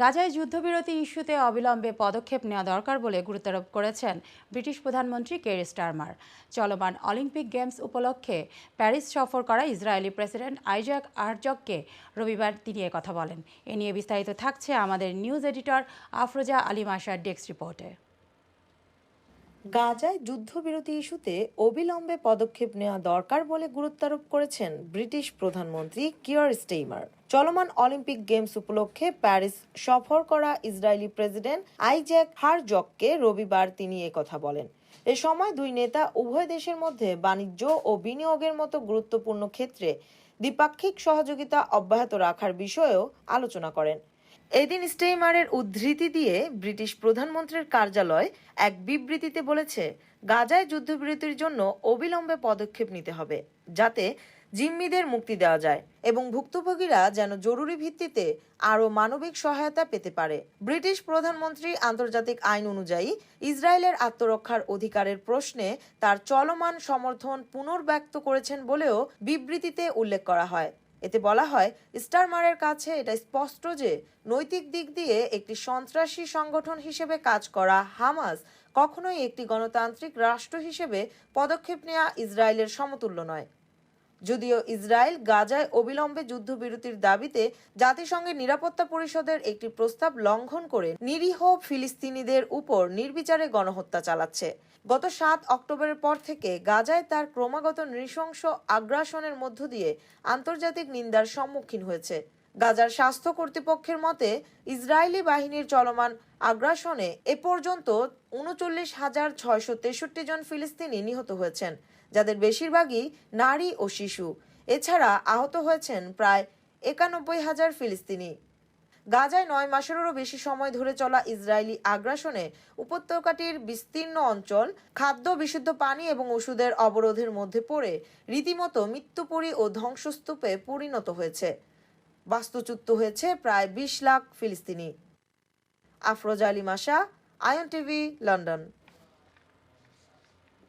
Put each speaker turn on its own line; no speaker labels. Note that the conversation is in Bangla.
গাজায় যুদ্ধবিরতি ইস্যুতে অবিলম্বে পদক্ষেপ নেওয়া দরকার বলে গুরুত্বারোপ করেছেন ব্রিটিশ প্রধানমন্ত্রী কের স্টারমার। চলমান অলিম্পিক গেমস উপলক্ষে প্যারিস সফর করা ইসরায়েলি প্রেসিডেন্ট আইজাক আরজককে রবিবার তিনি কথা বলেন। এ নিয়ে বিস্তারিত থাকছে আমাদের নিউজ এডিটর আফরোজা আলী আশার ডেস্ক রিপোর্টে।
গাজায় যুদ্ধবিরতি ইস্যুতে অবিলম্বে পদক্ষেপ নেওয়া দরকার বলে গুরুত্বারোপ করেছেন ব্রিটিশ প্রধানমন্ত্রী কিয়ার স্টেইমার। চলমান অলিম্পিক গেমস উপলক্ষে প্যারিস সফর করা ইসরায়েলি প্রেসিডেন্ট আইজ্যাক হারজককে রবিবার তিনি কথা বলেন। এ সময় দুই নেতা উভয় দেশের মধ্যে বাণিজ্য ও বিনিয়োগের মতো গুরুত্বপূর্ণ ক্ষেত্রে দ্বিপাক্ষিক সহযোগিতা অব্যাহত রাখার বিষয়েও আলোচনা করেন। এদিন স্টেইমারের উদ্ধৃতি দিয়ে ব্রিটিশ প্রধানমন্ত্রীর কার্যালয় এক বিবৃতিতে বলেছে, গাজায় যুদ্ধবিরতির জন্য অবিলম্বে পদক্ষেপ নিতে হবে, যাতে জিম্মিদের মুক্তি দেওয়া যায় এবং ভুক্তভোগীরা যেন জরুরি ভিত্তিতে আরও মানবিক সহায়তা পেতে পারে। ব্রিটিশ প্রধানমন্ত্রী আন্তর্জাতিক আইন অনুযায়ী, ইসরায়েলের আত্মরক্ষার অধিকারের প্রশ্নে তার চলমান সমর্থন পুনর্ব্যক্ত করেছেন বলেও বিবৃতিতে উল্লেখ করা হয়। এতে বলা হয়, স্টারমারের কাছে এটা স্পষ্ট যে নৈতিক দিক দিয়ে একটি সন্ত্রাসী সংগঠন হিসেবে কাজ করা হামাস কখনোই একটি গণতান্ত্রিক রাষ্ট্র হিসেবে পদক্ষেপ নেওয়া ইসরায়েলের সমতুল্য নয়। যদিও ইসরায়েল গাজায় অবিলম্বে যুদ্ধবিরতির দাবিতে জাতিসংঘের নিরাপত্তা পরিষদের একটি প্রস্তাব লঙ্ঘন করে নিরীহ ফিলিস্তিনিদের উপর নির্বিচারে গণহত্যা চালাচ্ছে। গত সাত অক্টোবরের পর থেকে গাজায় তার ক্রমাগত নৃশংস আগ্রাসনের মধ্য দিয়ে আন্তর্জাতিক নিন্দার সম্মুখীন হয়েছে। গাজার স্বাস্থ্য কর্তৃপক্ষের মতে, ইসরায়েলি বাহিনীর চলমান আগ্রাসনে এ পর্যন্ত উনচল্লিশ হাজার ছয়শো তেষট্টি জন ফিলিস্তিনি নিহত হয়েছেন, যাদের বেশিরভাগই নারী ও শিশু। এছাড়া আহত হয়েছেন প্রায় একানব্বই হাজার ফিলিস্তিনি। গাজায় নয় মাসেরও বেশি সময় ধরে চলা ইসরায়েলি আগ্রাসনে উপত্যকাটির বিস্তীর্ণ অঞ্চল, খাদ্য, বিশুদ্ধ পানি এবং ওষুধের অবরোধের মধ্যে পড়ে রীতিমতো মৃত্যুপুরী ও ধ্বংসস্তূপে পরিণত হয়েছে। বাস্তুচ্যুত হয়েছে প্রায় বিশ লাখ ফিলিস্তিনি। আফরোজা আলী মাসা আয়ন টিভি লন্ডন।